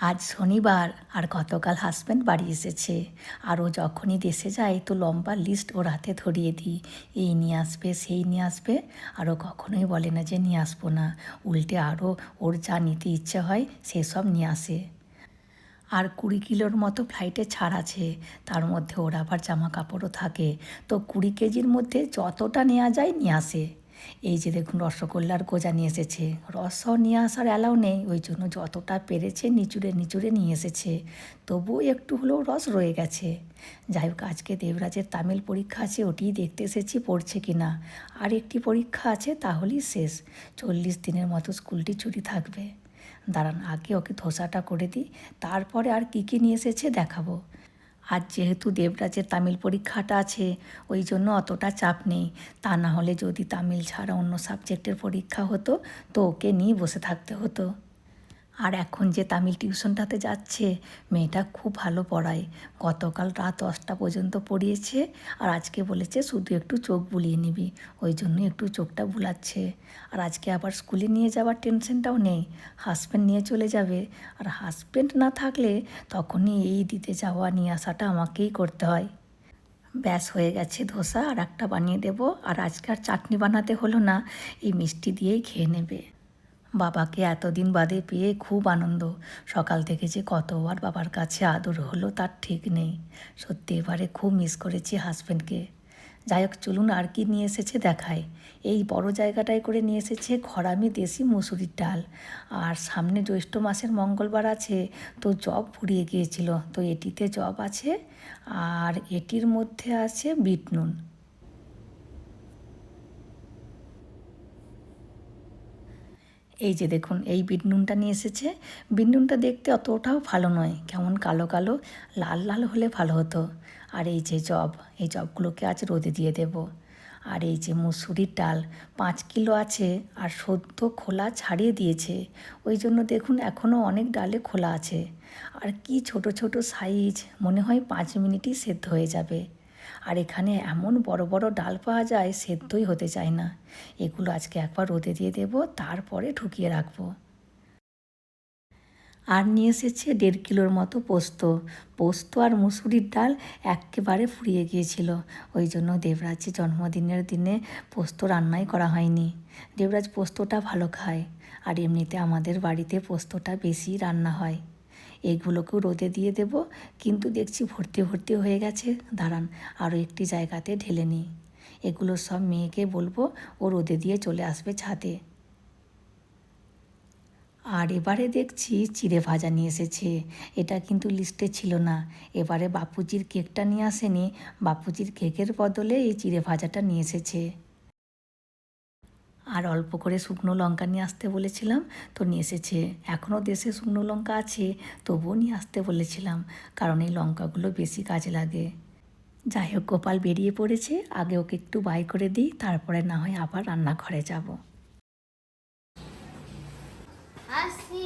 আজ শনিবার আর গতকাল হাজব্যান্ড বাড়ি এসেছে। আর ও যখনই দেশে যায় তো লম্বা লিস্ট ওর হাতে ধরিয়ে দিই। এই নিয়ে আসবে, সেই নিয়ে আসবে। আর ও কখনোই বলে না যে নিয়ে আসব না। উল্টে আরও ওর যা নিতে ইচ্ছে হয় সেসব নিয়ে আসে। আর কুড়ি কিলোর মতো ফ্লাইটে ছাড় আছে। তার মধ্যে ওর আবার জামা কাপড়ও থাকে। তো কুড়ি কেজির মধ্যে যতটা নেওয়া যায় নিয়ে আসে। এই যে দেখুন, রসগোল্লার গোজা নিয়ে এসেছে। রসও নিয়ে আসার অ্যালাও নেই, ওই জন্য যতটা পেরেছে নিচুড়ে নিচুড়ে নিয়ে এসেছে। তবুও একটু হলেও রস রয়ে গেছে। যাই হোক, আজকে দেবরাজের তামিল পরীক্ষা আছে, ওটিই দেখতে এসেছি, পড়ছে কি না। আর একটি পরীক্ষা আছে, তাহলেই শেষ। চল্লিশ দিনের মতো স্কুলটি ছুটি থাকবে। দাঁড়ান, আগে ওকে ধোসাটা করে দিই, তারপরে আর কী কী নিয়ে এসেছে দেখাবো। আর যেহেতু দেবরাজের তামিল পরীক্ষাটা আছে, ওই জন্য অতটা চাপ নেই। তা না হলে যদি তামিল ছাড়া অন্য সাবজেক্টের পরীক্ষা হতো, তো ওকে নিয়ে বসে থাকতে হতো। আর এখন যে তামিল টিউশনটাতে যাচ্ছে, মেয়েটা খুব ভালো পড়ায়। গতকাল রাত দশটা পর্যন্ত পড়িয়েছে আর আজকে বলেছে শুধু একটু চোখ বুলিয়ে নিবি, ওই জন্য একটু চোখটা বুলাচ্ছে। আর আজকে আবার স্কুলে নিয়ে যাওয়ার টেনশনটাও নেই, হাজব্যান্ড নিয়ে চলে যাবে। আর হাজব্যান্ড না থাকলে তখনই এই দিতে যাওয়া নিয়ে আসাটা আমাকেই করতে হয়। ব্যাস, হয়ে গেছে ধোসা, আর একটা বানিয়ে দেবো। আর আজকে আর চাটনি বানাতে হলো না, এই মিষ্টি দিয়েই খেয়ে নেবে। বাবাকে এতদিন বাদে পেয়ে খুব আনন্দ। সকাল থেকে যে কতবার বাবার কাছে আদর হলো তার ঠিক নেই। সত্যি এবারে খুব মিস করেছি হাজব্যান্ডকে যাই হোক, চলুন আর কি নিয়ে এসেছে দেখায় এই বড় জায়গাটায় করে নিয়ে এসেছে ঘরামি দেশি মুসুরির ডাল। আর সামনে জ্যৈষ্ঠ মাসের মঙ্গলবার আছে, তো জব ফুরিয়ে গিয়েছিল। তো এটিতে জব আছে, আর এটির মধ্যে আছে বিট নুন এই যে দেখুন, এই বিট নিয়ে এসেছে। বিট দেখতে অতটাও ভালো নয়, কেমন কালো কালো, লাল লাল হলে ভালো হতো। আর এই যে জব এই জবগুলোকে আজ রোদে দিয়ে দেব। আর এই যে মুসুরির ডাল, পাঁচ কিলো আছে আর সদ্য খোলা ছাড়িয়ে দিয়েছে। ওই জন্য দেখুন, এখনও অনেক ডালে খোলা আছে। আর কি ছোট ছোট সাইজ মনে হয় পাঁচ মিনিটই সেদ্ধ হয়ে যাবে। আর এখানে এমন বড় বড় ডাল পাওয়া যায়, সেদ্ধই হতে চায় না। এগুলো আজকে একবার রোদে দিয়ে দেব, তারপরে ঢুকিয়ে রাখব। আর নিয়ে এসেছে দেড় কিলোর মতো পোস্ত। পোস্ত আর মুসুরির ডাল একেবারে ফুরিয়ে গিয়েছিল। ওই জন্য দেবরাজের জন্মদিনের দিনে পোস্ত রান্নাই করা হয়নি। দেবরাজ পোস্তটা ভালো খায়, আর এমনিতে আমাদের বাড়িতে পোস্তটা বেশি রান্না হয়। এইগুলোকেও রোদে দিয়ে দেব। কিন্তু দেখছি ভর্তি ভর্তি হয়ে গেছে। দাঁড়ান আরও একটি জায়গাতে ঢেলে নিই। এগুলো সব মেয়েকে বলব, ও রোদে দিয়ে চলে আসবে ছাদে। আর এবারে দেখছি চিড়ে ভাজা নিয়ে এসেছে। এটা কিন্তু লিস্টে ছিল না। এবারে বাপুজির কেকটা নিয়ে আসেনি। বাপুজির কেকের বদলে এই চিড়ে ভাজাটা নিয়ে এসেছে। আর অল্প করে শুকনো লঙ্কা নিয়ে আসতে বলেছিলাম। তো নিয়ে এসেছে। এখনও দেশে শুকনো লঙ্কা আছে তবুও নিয়ে আসতে বলেছিলাম কারণ এই লঙ্কাগুলো বেশি কাজে লাগে। যাই হোক গোপাল বেরিয়ে পড়েছে। আগে ওকে একটু বাই করে দিই তারপরে না হয় আবার রান্নাঘরে যাব। আসি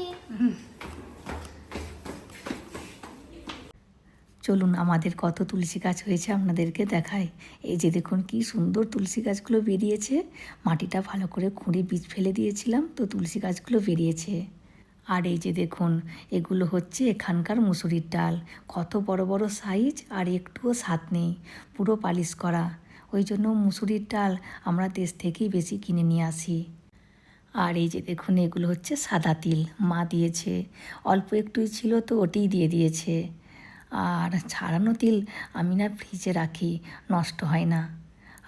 চলুন আমাদের কত তুলসী গাছ হয়েছে আপনাদেরকে দেখাই। এই যে দেখুন কি সুন্দর তুলসী গাছগুলো বেরিয়েছে। মাটিটা ভালো করে খুঁড়ে বীজ ফেলে দিয়েছিলাম, তো তুলসী গাছগুলো বেরিয়েছে। আর এই যে দেখুন, এগুলো হচ্ছে এখানকার মুসুরির ডাল। কত বড় বড় সাইজ আর একটুও স্বাদ নেই, পুরো পালিশ করা। ওই জন্য মুসুরির ডাল আমরা দেশ থেকেই বেশি কিনে নিয়ে আসি। আর এই যে দেখুন, এগুলো হচ্ছে সাদা তিল। মা দিয়েছে। অল্প একটুই ছিল তো ওটিই দিয়ে দিয়েছে। আর ছাড়ানো তিল আমি না ফ্রিজে রাখি, নষ্ট হয় না।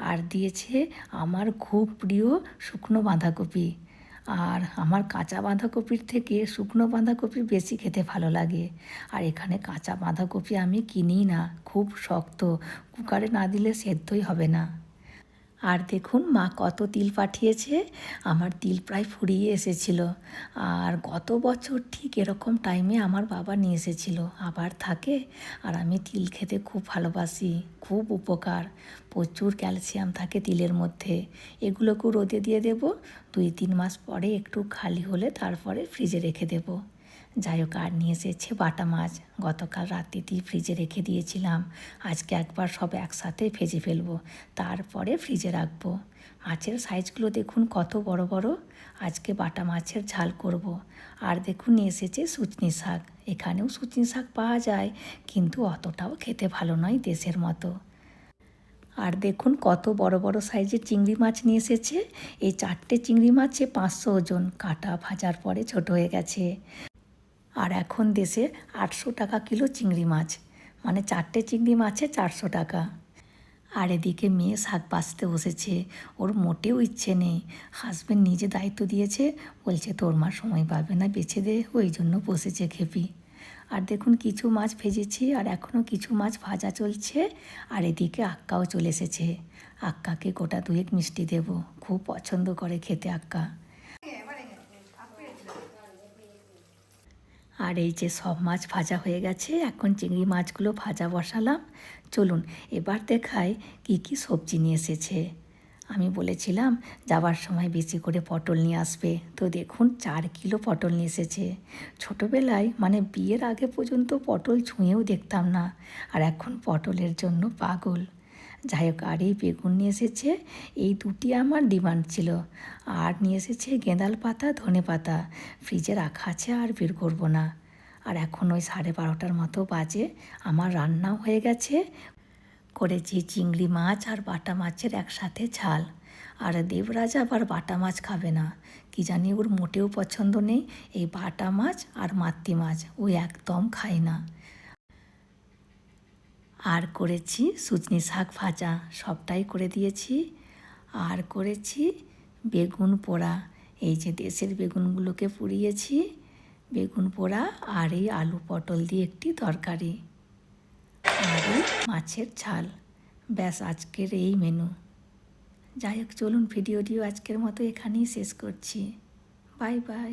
আর দিয়েছে আমার খুব প্রিয় শুকনো বাঁধাকপি। আর আমার কাঁচা বাঁধাকপির থেকে শুকনো বাঁধাকপি বেশি খেতে ভালো লাগে। আর এখানে কাঁচা বাঁধাকপি আমি কিনি না, খুব শক্ত। কুকারে না দিলে সেদ্ধই হবে না। আর দেখুন মা কত তিল পাঠিয়েছে, আমার তিল প্রায় ফুরিয়ে এসেছিল। আর গত বছর ঠিক এরকম টাইমে আমার বাবা নিয়ে এসেছিল। আবার থাকে, আর আমি তিল খেতে খুব ভালোবাসি, খুব উপকার। প্রচুর ক্যালসিয়াম থাকে তিলের মধ্যে। এগুলোকেও রোদে দিয়ে দেব, দুই তিন মাস পরে একটু খালি হলে তারপরে ফ্রিজে রেখে দেব। যাই হোক, আর নিয়ে এসেছে বাটা মাছ। গতকাল রাত্রিতেই ফ্রিজে রেখে দিয়েছিলাম। আজকে একবার সব একসাথে ভেজে ফেলব। তারপরে ফ্রিজে রাখব। মাছের সাইজগুলো দেখুন কত বড় বড়। আজকে বাটা মাছের ঝাল করব। আর দেখুন, নিয়ে এসেছে সুচনি শাক। এখানেও সুচনি শাক পাওয়া যায়, কিন্তু অতটাও খেতে ভালো নয় দেশের মতো। আর দেখুন, কত বড় বড় সাইজের চিংড়ি মাছ নিয়ে এসেছে। এই চারটে চিংড়ি মাছে পাঁচশো ওজন। কাটা ভাজার পরে ছোট হয়ে গেছে। আর এখন দেশে আটশো টাকা কিলো চিংড়ি মাছ মানে চারটে চিংড়ি মাছে চারশো টাকা। আর এদিকে মেয়ে শাক বাঁচতে বসেছে, ওর মোটেও ইচ্ছে নেই। হাজবেন্ড নিজে দায়িত্ব দিয়েছে, বলছে তোর মা সময় পাবে না, বেছে দে, ওই জন্য বসেছে খেপি। আর দেখুন কিছু মাছ ভেজেছি, আর এখনও কিছু মাছ ভাজা চলছে, আর এদিকে আক্কাও চলে এসেছে। আক্কাকে গোটা দুয়েক মিষ্টি দেব, খুব পছন্দ করে খেতে আক্কা। আর এই যে সব মাছ ভাজা হয়ে গেছে, এখন চিংড়ি মাছগুলো ভাজা বসালাম। চলুন, এবার দেখাই কি কি সবজি নিয়ে এসেছে। আমি বলেছিলাম যাবার সময় বেশি করে পটল নিয়ে আসবে। তো দেখুন, চার কিলো পটল নিয়ে এসেছে। ছোটোবেলায় মানে বিয়ের আগে পর্যন্ত পটল ছুঁয়েও দেখতাম না। আর এখন পটলের জন্য পাগল। যাই হোক, আর এই বেগুন নিয়ে এসেছে। এই দুটি আমার ডিমান্ড ছিল। আর নিয়ে এসেছে গেঁদাল পাতা, ধনে পাতা। ফ্রিজে রাখা আছে, আর বের করব না। আর এখন ওই সাড়ে বারোটার মতো বাজে। আমার রান্নাও হয়ে গেছে। করেছি চিংড়ি মাছ আর বাটা মাছের একসাথে ঝাল। আর দেবরাজ আবার বাটা মাছ খাবে না। কি জানি ওর মোটেও পছন্দ নেই। এই বাটা মাছ আর মাতৃ মাছ, ও একদম খায় না। আর করেছি সুজনি শাক ভাজা, সবটাই করে দিয়েছি। আর করেছি বেগুন পোড়া, এই যে দেশের বেগুনগুলোকে পুড়িয়েছি, বেগুন পোড়া আর এই আলু পটল দিয়ে একটি তরকারি। আর মাছের ঝাল, ব্যাস আজকের এই মেনু যাই হোক, চলুন ভিডিওটিও আজকের মতো এখানেই শেষ করছি। Bye bye